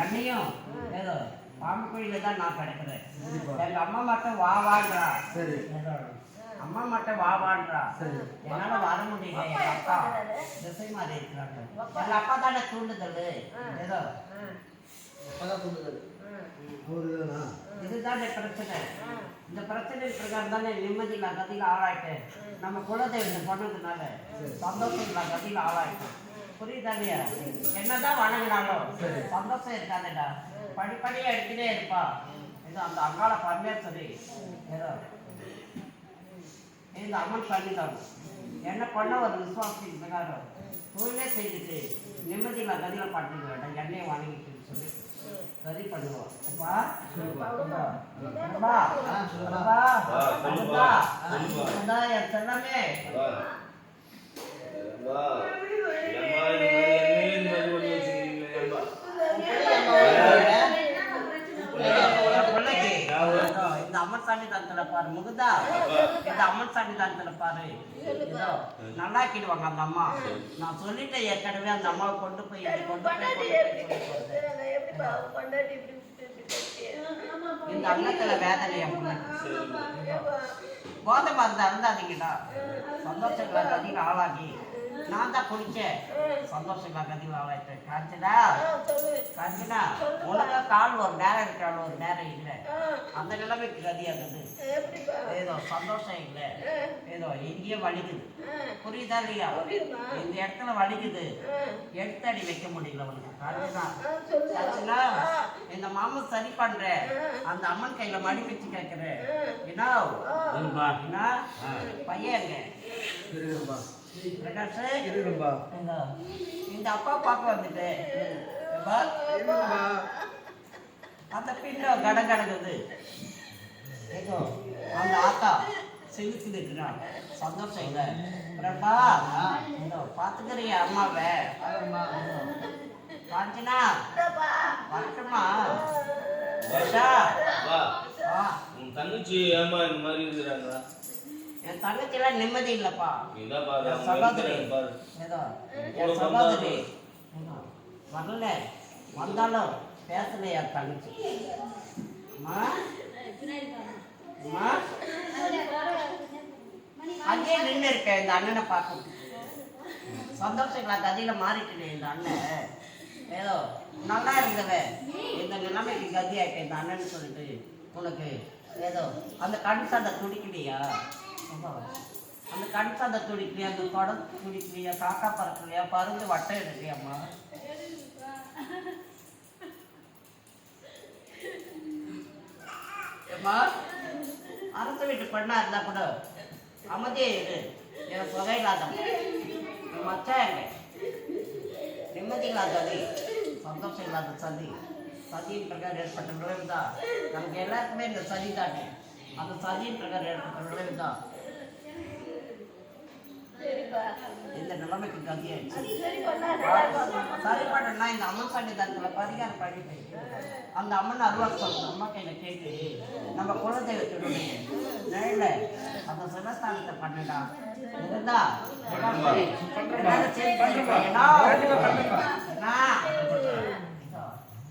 என்னையும் ஏதோ பாம்பு தான் நான் கிடக்குறேன். எங்க அம்மா மட்டும் வா சரி. அம்மா மட்டும் வா சரி. என்னால வர முடியல எங்க அப்பா திசை மாறி இருக்கிறாங்க. எங்க அப்பா தானே தூண்டுதல். ஏதோ. அப்பதான் தூண்டுதல். இதுதானா இதுதானே பிரச்சனை. இந்த பிரச்சனை பிரகாரம் தானே நிம்மதி நான் கதியில் ஆளாயிட்டேன். நம்ம குலதெய்வம் பண்ணதுனால சந்தோஷம் நான் கதியில் ஆளாயிட்டேன் புரியுதா இல்லையா என்னதான் வணங்கினாலும் சந்தோஷம் இருக்காதுடா. படிப்படியாக எடுத்துட்டே இருப்பா. ஏதோ அந்த அங்காள பரமேஸ்வரி. ஏதோ. இந்த அம்மன் பண்ணிதான் என்ன பண்ண ஒரு விசுவாசத்தின் பிரகாரம் தொழிலே செய்துட்டு நிம்மதியில் கதியில் பாட்டுக்க வேண்டாம் எண்ணெயை வாங்கிட்டு சொல்லி கதி பண்ணுவோம் அப்பா என் செல்லமே. அம்மன் சாமி தந்தல பாரு முகுதா இந்த அம்மன் சாமி தந்தல பாரு இதோ நல்லாக்கிடுவாங்க அந்த அம்மா நான் சொல்லிட்டேன் ஏற்கனவே அந்த அம்மாவை கொண்டு போய் கொண்டு போய் இந்த அங்கத்துல வேதனை என் பிள்ளைக்கு போதை மருந்து அருந்தாதீங்கடா சந்தோஷங்களா கதியில் ஆளாகி நான் தான் குடிச்சேன். சந்தோஷங்களா கதியில் ஆளாயிட்டேன் காஞ்சனா காஞ்சனா உனக்கு கால் ஒரு நேரம் இருக்கிறாள் ஒரு நேரம் இல்லை. அந்த நிலைமைக்கு கதியாகுது ஏதோ சந்தோஷம் இல்லை. ஏதோ எங்கேயோ வலிக்குது. புரியுதா இல்லையா? இந்த இடத்துல வலிக்குது. எடுத்தடி வைக்க முடியல உனக்கு. காஞ்சனா காஞ்சனா இந்த மாமன் சரி பண்றேன் அந்த அம்மன் கையில மடி வச்சு கேட்கிறேன். என்ன? பையன் இருக்கும்பா இந்த அப்பா பார்க்க வந்துட்டு எப்பா? இருக்கும்பா அந்த பின்ன கட கடக்குது. ஏதோ அந்த ஆத்தா செலுத்தி இருக்கிறான் சந்தோஷம் இல்லை. பிரபா பார்த்துக்கிறிய அம்மாவை. காஞ்சனா வரட்டுமா? உன் தங்கச்சி ஏம்மா இந்த மாதிரி இருக்கிறாங்க என் தங்கச்சிலாம் நிம்மதி இல்லைப்பா. என் சகோதரி. ஏதோ என் சகோதரி. வரல. வந்தாலும் பேசல என் தங்கச்சி? அம்மா? அம்மா? அங்கேயே நின்று இருக்கேன் இந்த அண்ணனை பார்க்க சந்தோஷங்களா கதியில மாறிட்டேன் இந்த அண்ணன். ஏதோ நல்லா இருந்தவன். இந்த நிலைமைக்கு கதி ஆயிட்டேன் இந்த அண்ணன் சொல்லிட்டு உனக்கு. ஏதோ அந்த கண் சண்டை துடிக்கலையா? அந்த கண் அந்த துடிக்கலையா அந்த குடம் துடிக்கலையா காக்கா பறக்கலையா பருந்து வட்டம் எடுக்கலையாம்மா? ஏம்மா அரசு வீட்டு பெண்ணா இருந்தா கூட அமைதியே இரு. எனக்கு புகை மச்சா என் நிம்மதி இல்லாத சதி சந்தோஷம் இல்லாத சதி சதியின் பிரகாரம் ஏற்பட்ட நுழைவு தான் நமக்கு எல்லாருக்குமே இந்த சதி தானே அந்த சதியின் பிரகாரம் ஏற்பட்ட நுழைவு தான் இந்த நிலைமைக்கு கதியாயிடுச்சு சரி பண்ணா இந்த அம்மன் சன்னிதானத்தில் பரிகாரம் பண்ணிட்டு அந்த அம்மன் அருவாள் சொல்ற அம்மா கையில கேட்டு நம்ம குலதெய்வத்தினுடைய நிழல அந்த சிவஸ்தானத்தை பண்ணுடா. இருந்தா. என்ன?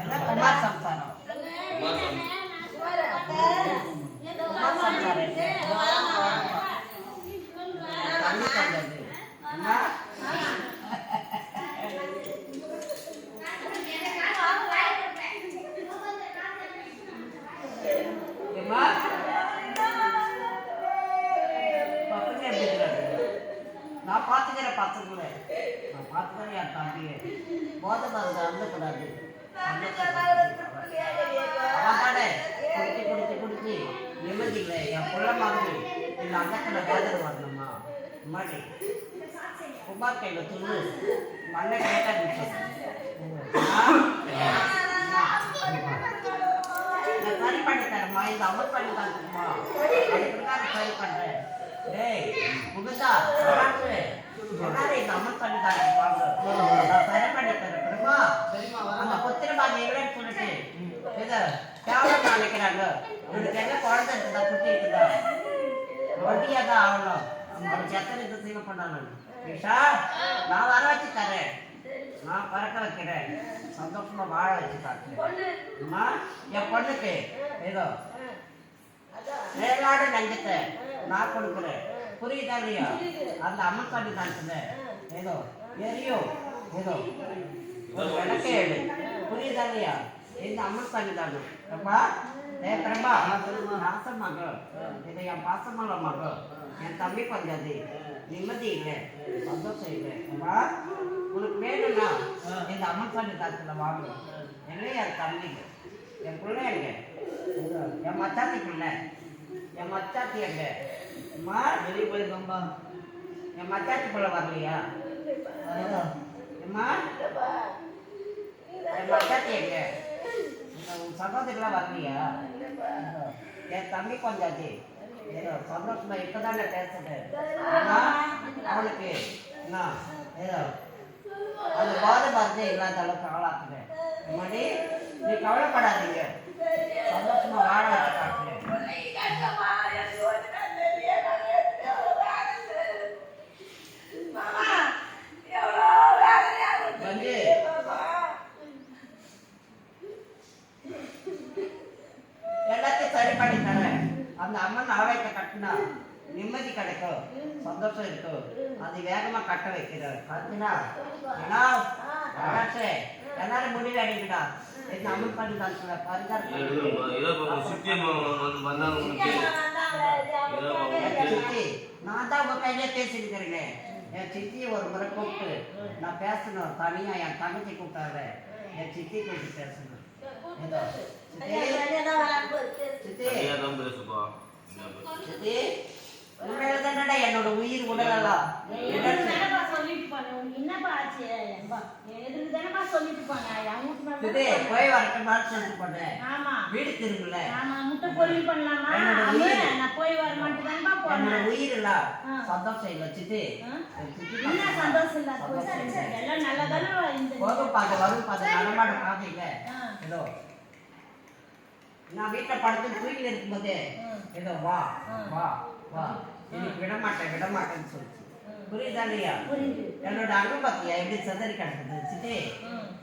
எல்லாம் குமார் சம்சாரம் அம்மா சொன்ன. குமார் சம்சாரம் தண்ணி தந்தது என்ன ஏம்மா? பசங்க எப்படி இருக்கிறாங்க? நான் பார்த்துக்கிறேன் பசங்கள நான் பார்த்துக்கிறேன் என் தம்பியை. போதை மருந்து அந்தக்கூடாது குடிச்சு குடிச்சு குடிச்சு. நிம்மதி என் புள்ள மாதிரி இந்த அந்தத்தில் வேதனை வரணுமா? குமார் கையில் துண்ணு மண்ணை கேட்டா நிச்சயம் சரி பண்ணி தரமா இந்த அமல் பண்ணி தரணுமா அதுக்கு சரி அமர் சரி நினைக்கிறாங்க இவனுக்கு என்ன குழந்தை இருக்குதா குட்டி இருக்குதா? வட்டியாக தான் ஆகணும். அவனுக்கு எத்தனை இது செய்ய பண்ணாலும் விஷா நான் வர வச்சு தரேன். நான் பறக்க வைக்கிறேன். சந்தோஷமா வாழ வச்சு அம்மா என் பொண்ணுக்கு ஏதோ மேலாடு நஞ்சத்தை நான் கொடுக்குறேன் புரியுதா இல்லையா? அந்த அம்மசாமி தானத்துல ஏதோ எரியும் ஏதோ. ஒரு விளக்கே எடு. புரியுதா இல்லையா? இந்த அம்மசாமி தானு பிரபா ஏ பிரபா ராச மகள். இது என் பாசமல மகள். என் தம்பி பஞ்சாதி. நிம்மதி இல்லை. சந்தோஷம் இல்லை. பிரபா உனக்கு வேணும்னா இந்த அம்மசாமி தானத்துல வாங்க. எங்கேயா தம்பிங்க என் பிள்ளைங்க என் மச்சாத்தி பிள்ளை. என் மச்சாத்தி எங்க? அம்மா வெளியே போயிருக்கோம்பா என் மச்சாத்தி போல வரலையா? அம்மா என் மச்சாத்தி எங்க? இந்த உன் வரலையா? என் தம்பி கொஞ்சாச்சு ஏதோ சந்தோஷமா இப்பதான் பேசுது. அம்மா அவளுக்கு என்ன ஏதோ அந்த பாத பார்த்து இல்லாத அளவுக்கு ஆளாக்குது. மணி நீ கவலைப்படாதீங்க. சந்தோஷமா வாழ வச்சு காட்டுறேன் சந்தோஷம் இருக்கும். அது வேகமா கட்ட வைக்கிறார் வராசே எல்லாரும் முடிவு அடிக்கடா. அம்மன் பண்ணி காட்டுற பரிகாரம் ஏதோ பாப்பா சுத்தியம்மா வந்து வந்தாங்க உனக்கு ஏதோ பாப்பா சித்தி நான் தான் உங்க கையிலே பேசிருக்கிறேனே என் சித்தியை ஒரு முறை கூப்பிட்டு நான் பேசணும். தனியா என் தங்கச்சி கூப்பிட்டாரு என் சித்தி கூப்பிட்டு பேசணும் சித்தி. போய் வரட்டும் போனேன் ஆமா. வீடு திரும்பல. ஆமா முட்டை பொரியல் பண்ணலாமா. நான் போய் வர மாட்டேன் உயிர் இல்ல ஆ. சந்தோஷம் இல்ல சித்தி என்ன சந்தோஷம் இல்ல. எல்லாம் நல்லதானே இந்த போகும் பார்த்து வரும் பார்த்து. நடமாட. ஏதோ நான் வீட்டுல படுத்து தூங்கி இருக்கும்போதே. ஏதோ வா. வா வா. இன்னைக்கு விட மாட்டேன் விட மாட்டேன்னு சொல்லிச்சு. புரியுதா இல்லையா? என்னோட அங்கம் பாத்தியா? எப்படி சிதறி கிடக்குது? சித்தி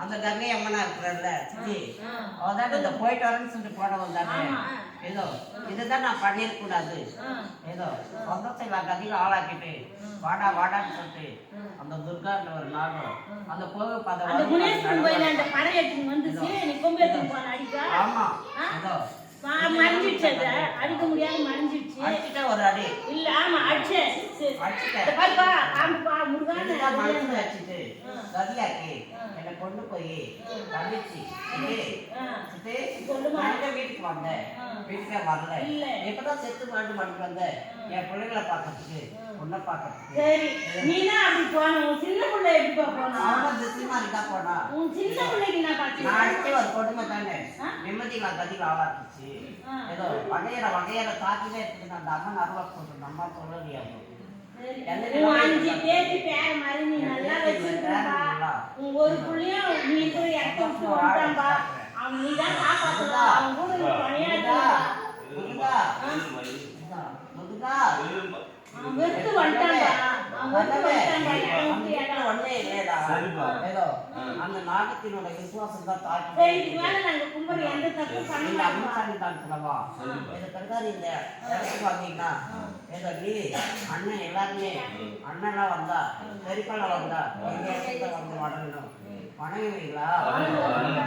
அந்த கங்கை அம்மனா இருக்கிறல்ல ஆ. அவதான் இந்த போயிட்டு வரேன்னு சொல்லிட்டு போட வந்தாங்க. ஏதோ இதுதான் நான் பண்ணிருக்க கூடாது ஆ. ஏதோ சந்தோஷம் இல்ல கதிகள் ஆளாக்கிட்டு வாடா வாடான்னு சொல்லிட்டு அந்த துர்கான்ற ஒரு நாகம் அந்த போக பத அந்த குணேஸ்வரன் கோயில அந்த படம் எடுத்துன்னு வந்துச்சு நீ கொம்பு எடுத்துன்னு போன அடிக்கா ஆமா? ஏதோ மறைஞ்சிடுச்சு அது அடிக்க முடியாத மறைஞ்சிடுச்சு அடிச்சுட்ட ஒரு அடி இல்ல ஆமா அடிச்சேன். அடிச்சுட்டேன். பாருப்பா காமிப்பா முருகான்னு இதுதான் மனசுல அப்படியே. வச்சுட்டு ஆ. கதியாக்கி ஆ. என்னை கொண்டு போய் ஆ. நான் எங்க வீட்டுக்கு வந்தேன். வீட்டுக்கே வரல. இப்பதான் செத்து மாட்டு பண்ணிட்டு வந்தேன் என் பிள்ளைகளை பார்க்கறதுக்கு உன்னை பார்க்கறதுக்கு. சரி. நீதான் அப்படி போன? உன் சின்ன பிள்ளை எப்படிப்பா போனா? அவனும் திசைமா இருக்கா போனா. உன் சின்ன பிள்ளைக்கு நான் நான் பார்த்தேன் அடிச்சு ஒரு கொடுமை தானே. ஆ? நிம்மதியில் கதிகள் ஆளாக்குச்சு. ஏதோ வகையற வகையற தாக்கிலே இருக்குது அந்த அம்மன் அருவா போட்டு நம்ம சொல்லலையா அஞ்சு பேத்தி பேர மாதிரி நீ நல்லா வச்சிருக்கா உன் ஒரு புள்ளையும் நீ இருக்கிற இடத்த விட்டு வந்துட்டான்பா ஏதோ அந்த நாகத்தினோட விசுவாசம் தான் தாக்கி இதுக்கு மேல நாங்க கும்பல் எந்த தப்பும் பண்ண மாட்டோம் இந்த ஏதோ நீ அண்ணன் எல்லாருமே அண்ணன்லாம் வந்தா பெரியப்பெல்லாம் வந்தா எங்க இடத்துக்கு வந்து வணங்குவீங்களா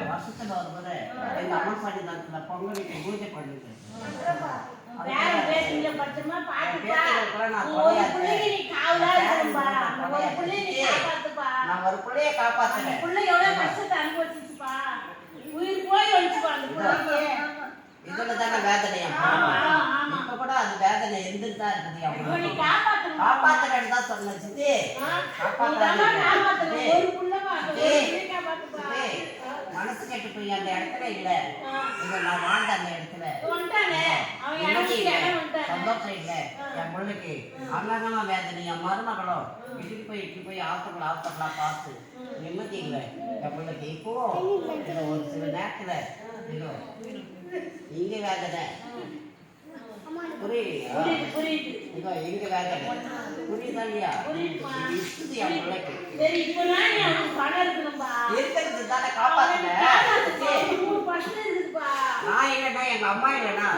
வருஷத்துல ஒரு முறை. இந்த அம்மசாமி தாக்குல பொங்கல் வீட்டை பூஜை பேசுறதுக்குள்ள நான் ஒரு பிள்ளைய காப்பாத்துறேன். பிள்ளை எவ்வளவு கஷ்டத்தை அனுபவிச்சுச்சுப்பா. உயிர் போய் வந்துச்சுப்பா அந்த பிள்ளைக்கு. இதுல தானே வேதனையா ஆமா, ஆமா. இப்ப கூட அது வேதனை இருந்துட்டு தான் இருக்குது காப்பாத்துறேன்னு தான் சொன்னேன் சித்தி. ஆ? மனசு கெட்டு போய் அந்த இடத்துல இல்ல. நான் வாழ்ந்த அந்த இடத்துல. சந்தோஷம் இல்லை. என் பிள்ளைக்கு அண்ணனமா வேதனை. என் மருமகளும் இட்டுக்கு போய் இட்டு போய் ஹாஸ்பிட்டல் ஹாஸ்பிட்டலாக பார்த்து நிம்மதி இல்லை. என் பிள்ளைக்கு இப்போ இதில் ஒரு சில நேரத்தில் இங்கே வேதனை. நான் இல்லைன்னா எங்க அம்மா இல்லைன்னா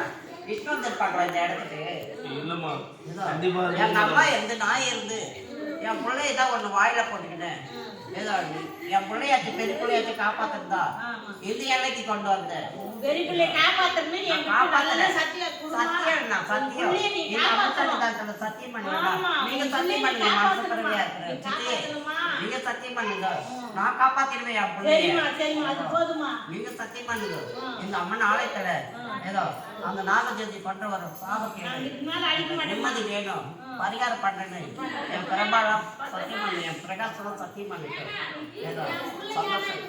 விஷ்ணு வந்திருப்பாங்களா இந்த இடத்துக்கு இல்லம்மா எங்க அம்மா இருந்து நான் இருந்து என் பிள்ளைய தான் ஒண்ணு வாயில போட்டுக்கிட்டேன். ஏதோ என் பிள்ளையாச்சு பெரிய பிள்ளையாச்சு காப்பாத்துறதா. இது எல்லைக்கு கொண்டு வந்தேன்? பெரிய பிள்ளை. நல்ல சத்தியம் நான் சத்தியம் பிள்ளைய நீ இந்த காப்பாத்தணும். அம்மன் சத்தியம் பண்ணுங்க. நீங்க சத்தியம் பண்ணுங்க காப்பாத்தணுமா. காப்பாத்தணுமா? நீங்க சத்தியம் பண்ணுங்க. நான் காப்பாத்திடுவேன் என் பிள்ளைய. நீங்க சத்தியம் பண்ணுங்க. இந்த அம்மன் ஆலயத்துல ஏதோ அந்த நாகஜோதி பண்ற ஒரு சாபம் நிம்மதி வேணும். பரிகாரம் பண்ணேன்னு என் பெரும்பாலும் சத்தியம் பண்ணு என் பிரகாசம் சத்தியம் பண்ணிட்டேன் ஏதோ சந்தோஷம்.